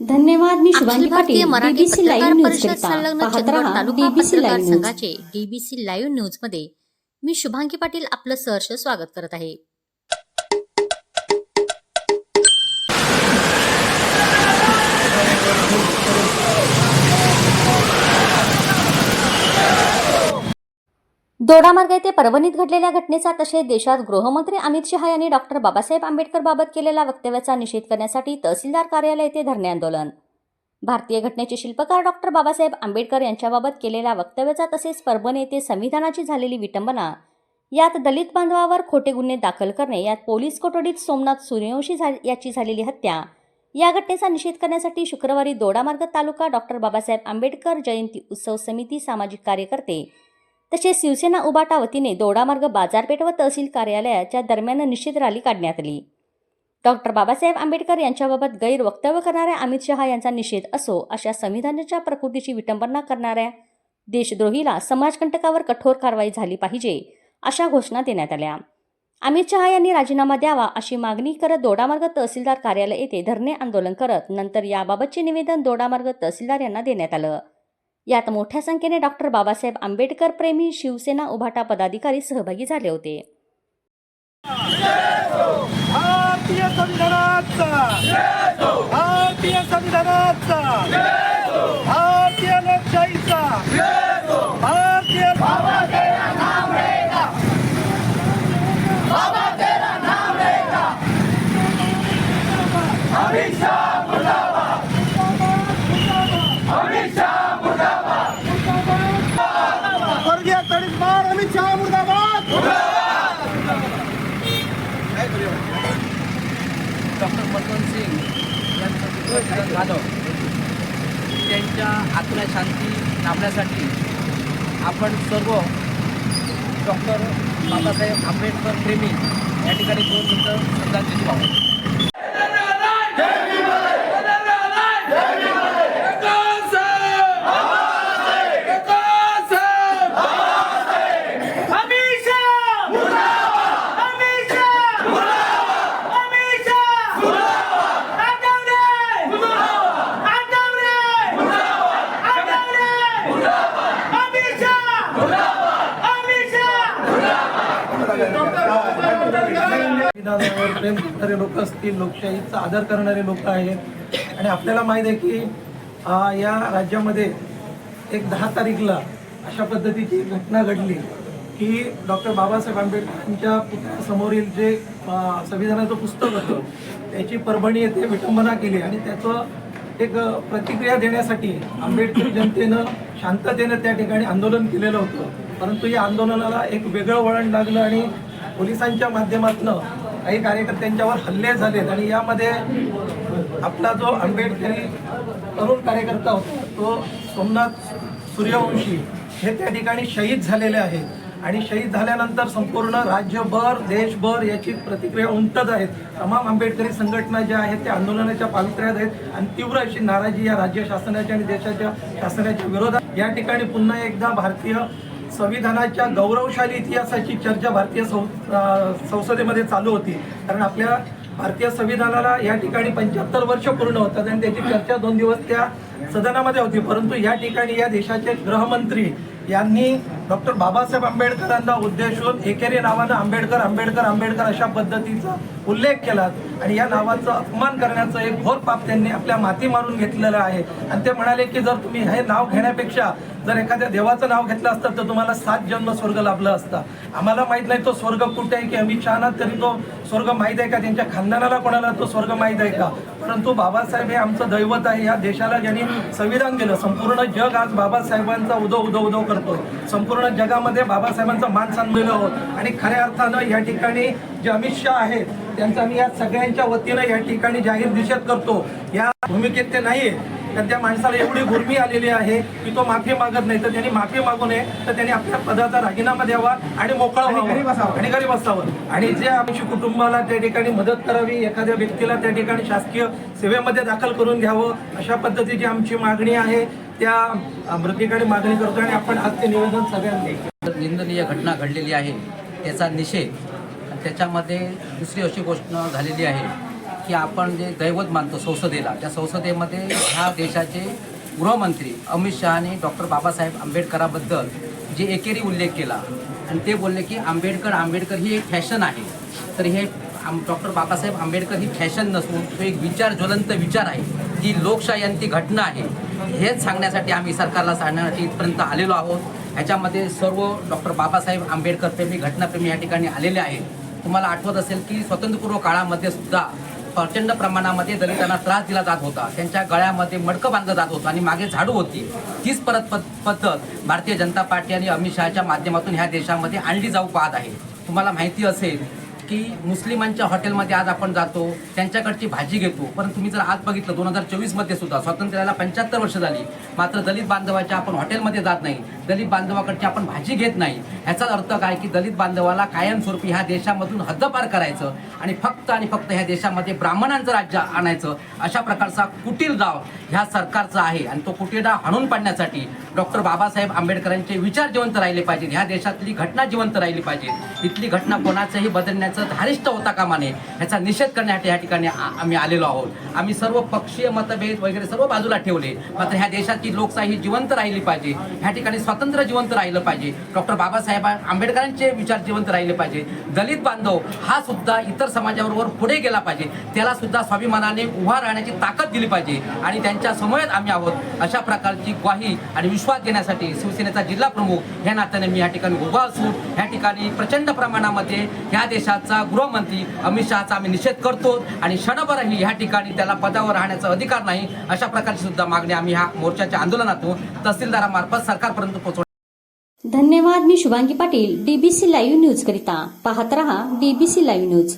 धन्यवाद मी Shubhangi Patil Marathi BBC live news पाहत रहा बीबीसी लाईव्ह न्यूज संघाचे डीबीसी लाईव्ह न्यूजमध्ये मी शुभांगी पाटील आपलं सहर्ष स्वागत करत आहे. दोडामार्ग येथे परभणीत घडलेल्या घटनेचा तसेच देशात गृहमंत्री अमित शहा यांनी डॉक्टर बाबासाहेब आंबेडकर बाबत केलेल्या वक्तव्याचा निषेध करण्यासाठी तहसीलदार कार्यालय येथे धरणे आंदोलन. भारतीय घटनेचे शिल्पकार डॉक्टर बाबासाहेब आंबेडकर यांच्याबाबत केलेल्या वक्तव्याचा तसेच परभणी येथे संविधानाची झालेली विटंबना यात दलित बांधवावर खोटे गुन्हे दाखल करणे यात पोलीस कोठडीत सोमनाथ सूर्यवंशी याची झालेली हत्या या घटनेचा निषेध करण्यासाठी शुक्रवारी दोडामार्ग तालुका डॉक्टर बाबासाहेब आंबेडकर जयंती उत्सव समिती सामाजिक कार्यकर्ते तसेच शिवसेना उबाटा वतीने दोडामार्ग बाजारपेठ व तहसील कार्यालयाच्या दरम्यान निषेध रॅली काढण्यात आली. डॉक्टर बाबासाहेब आंबेडकर यांच्याबाबत गैरवक्तव्य करणाऱ्या अमित शहा यांचा निषेध असो अशा संविधानाच्या प्रकृतीची विटंबना करणाऱ्या देशद्रोहीला समाजकंटकावर कठोर कारवाई झाली पाहिजे अशा घोषणा देण्यात आल्या. अमित शहा यांनी राजीनामा द्यावा अशी मागणी करत दोडामार्ग तहसीलदार कार्यालय येथे धरणे आंदोलन करत नंतर याबाबतचे निवेदन दोडामार्ग तहसीलदार यांना देण्यात आलं. यात मोठ्या संख्येने डॉक्टर बाबासाहेब आंबेडकर प्रेमी शिवसेना उभाटा पदाधिकारी सहभागी झाले होते. भारतीय संविधानाचा. भारतीय संविधानाचा. भारतीय लोकशाहीचा भारतीय स्वर्गीय दलित मार अमित शहा मुर्दाबाद डॉक्टर मनमोहन सिंग यांचं विरोध झालं त्यांच्या आत्म्या शांती लाभण्यासाठी आपण सर्व डॉक्टर बाबासाहेब आंबेडकर प्रेमी या ठिकाणी दोन मिनटं श्रद्धांजली वाहू. विधानावर प्रेम करणारे लोक असतील लोकशाहीचा आदर करणारे लोक आहेत. आणि आपल्याला माहीत आहे की या राज्यामध्ये एक दहा तारीखला अशा पद्धतीची घटना घडली की डॉक्टर बाबासाहेब आंबेडकरांच्या पुतळ्यासमोरील जे संविधानाचं पुस्तक होतं त्याची परभणी येथे विटंबना केली. आणि त्याचं एक प्रतिक्रिया देण्यासाठी आंबेडकर जनतेनं शांततेनं त्या ठिकाणी आंदोलन केलेलं होतं. परंतु या आंदोलनाला एक वेगळं वळण लागलं आणि पोलिसांच्या माध्यमातून काही कार्यकर्त्यांच्यावर हल्ले झालेत आणि यामध्ये आपला जो आंबेडकरी तरुण कार्यकर्ता होता तो सोमनाथ सूर्यवंशी हे त्या ठिकाणी शहीद झालेले आहेत. आणि शहीद झाल्यानंतर संपूर्ण राज्यभर देशभर याची प्रतिक्रिया उमटत आहेत. तमाम आंबेडकरी संघटना ज्या आहेत त्या आंदोलनाच्या पावित्र्यात आहेत आणि तीव्र अशी नाराजी या राज्य शासनाच्या आणि देशाच्या शासनाच्या विरोधात. या ठिकाणी पुन्हा एकदा भारतीय संविधानाच्या गौरवशाली इतिहासाची चर्चा भारतीय सं संसदेमध्ये चालू होती. कारण आपल्या भारतीय संविधानाला या ठिकाणी पंच्याहत्तर वर्ष पूर्ण होतात आणि त्याची चर्चा दोन दिवस त्या सदनामध्ये होती. परंतु या ठिकाणी या देशाचे गृहमंत्री यांनी डॉक्टर बाबासाहेब आंबेडकरांना उद्देशून एकेरी नावानं आंबेडकर आंबेडकर आंबेडकर अशा पद्धतीचा उल्लेख केला. आणि या नावाचा अपमान करण्याचं एक घोर पाप त्यांनी आपल्या माती मारून घेतलेलं आहे. आणि ते म्हणाले की जर तुम्ही हे नाव घेण्यापेक्षा जर एखाद्या देवाचं नाव घेतलं असतं तर तुम्हाला सात जन्म स्वर्ग लाभलं असता. आम्हाला माहीत नाही तो स्वर्ग कुठे आहे की अमित शहाना तरी तो स्वर्ग माहीत आहे का? त्यांच्या खानदानाला कोणाला तो स्वर्ग माहीत आहे का? परंतु बाबासाहेब हे आमचं दैवत आहे. या देशाला ज्यांनी संविधान दिलं संपूर्ण जग आज बाबासाहेबांचा उदो उदो उदो करतो संपूर्ण जगामध्ये बाबासाहेबांचा मान सन्मान आहोत आणि खऱ्या अर्थानं या ठिकाणी जे अमित शहा आहेत त्यांचा मी या सगळ्यांच्या वतीनं या ठिकाणी जाहीर निषेध करतो. या भूमिकेत ते नाहीये. तर त्या माणसाला एवढी गुरमी आलेली आहे की तो माफी मागत नाही. तर त्यांनी माफी मागू नये तर त्यांनी आपल्या पदाचा राजीनामा द्यावा आणि मोकळा व्हावा. आणि घरी बसावं. आणि जे आमच्या कुटुंबाला त्या ठिकाणी मदत करावी एखाद्या व्यक्तीला त्या ठिकाणी शासकीय सेवेमध्ये दाखल करून घ्यावं अशा पद्धतीची आमची मागणी आहे. त्या अं, मागणी करतो आणि आपण आज ते निवेदन सगळ्यांनी निंदनीय घटना घडलेली आहे. त्याचा निषेध. आणि त्याच्यामध्ये दुसरी अशी गोष्ट झालेली आहे की आपण जे दैवत मानतो संसदेला त्या संसदेमध्ये ह्या देशाचे गृहमंत्री अमित शहाने डॉक्टर बाबासाहेब आंबेडकराबद्दल जे एकेरी उल्लेख केला आणि ते बोलले की आंबेडकर आंबेडकर ही एक फॅशन आहे. तर हे डॉक्टर बाबासाहेब आंबेडकर ही फॅशन नसून तो एक विचार ज्वलंत विचार आहे. ही लोकशाही ती घटना आहे हेच सांगण्यासाठी आम्ही सरकारला सांगण्यासाठी इथपर्यंत आलेलो आहोत. ह्याच्यामध्ये सर्व डॉक्टर बाबासाहेब आंबेडकरप्रेमी घटनाप्रेमी या ठिकाणी आलेले आहेत. तुम्हाला आठवत असेल की स्वातंत्र्यपूर्व काळामध्ये सुद्धा प्रचंड प्रमाणामध्ये दलितांना त्रास दिला जात होता. त्यांच्या गळ्यामध्ये मडकं बांधलं जात होतं आणि मागे झाडू होती. तीच परत पद- पद्धत भारतीय जनता पार्टी आणि अमित शहाच्या माध्यमातून ह्या देशामध्ये आणली जाऊ पाहत आहे. तुम्हाला माहिती असेल की मुस्लिमांच्या हॉटेलमध्ये आज आपण जातो त्यांच्याकडची भाजी घेतो. पण तुम्ही जर आज बघितलं दोन हजार चोवीसमध्ये सुद्धा स्वातंत्र्याला पंच्याहत्तर वर्ष झाली. मात्र दलित बांधवाच्या आपण हॉटेलमध्ये जात नाही. दलित बांधवाकडची आपण भाजी घेत नाही. ह्याचा अर्थ काय की दलित बांधवाला कायमस्वरूपी ह्या देशामधून हद्दपार करायचं आणि फक्त आणि फक्त ह्या देशामध्ये ब्राह्मणांचं राज्य आणायचं अशा प्रकारचा कुटील डाव ह्या सरकारचा आहे. आणि तो कुटील डाव हाणून पाडण्यासाठी डॉक्टर बाबासाहेब आंबेडकरांचे विचार जिवंत राहिले पाहिजेत. ह्या देशातली घटना जिवंत राहिली पाहिजे इथली घटना कोणाचंही बदलण्याचं धारिष्ट होता कामा नये ह्याचा निषेध करण्यासाठी या ठिकाणी आम्ही आलेलो आहोत. आम्ही सर्व पक्षीय मतभेद वगैरे सर्व बाजूला ठेवले. मात्र ह्या देशाची लोकशाही जिवंत राहिली पाहिजे. ह्या ठिकाणी स्वातंत्र्य जिवंत राहिलं पाहिजे. डॉक्टर बाबासाहेब आंबेडकरांचे विचार जिवंत राहिले पाहिजे. दलित बांधव हा सुद्धा इतर समाजाबरोबर पुढे गेला पाहिजे. त्याला सुद्धा स्वाभिमानाने उभा राहण्याची ताकद दिली पाहिजे. आणि त्यांच्यासमोर आम्ही आहोत. अशा प्रकारची ग्वाही आणि विश्वास देण्यासाठी शिवसेनेचा जिल्हा प्रमुख या नात्याने मी या ठिकाणी उभा असून या ठिकाणी प्रचंड प्रमाणामध्ये ह्या देशाचा गृहमंत्री अमित शहाचा आम्ही निषेध करतो आणि क्षणभरही ह्या ठिकाणी त्याला पदावर राहण्याचा अधिकार नाही अशा प्रकारची सुद्धा मागणी आम्ही ह्या मोर्चाच्या आंदोलनातून तहसीलदारामार्फत सरकारपर्यंत पोहोचवणार धन्यवाद मी Shubhangi Patil DBC live news करिता. पाहत रहा डीबीसी लाईव्ह न्यूज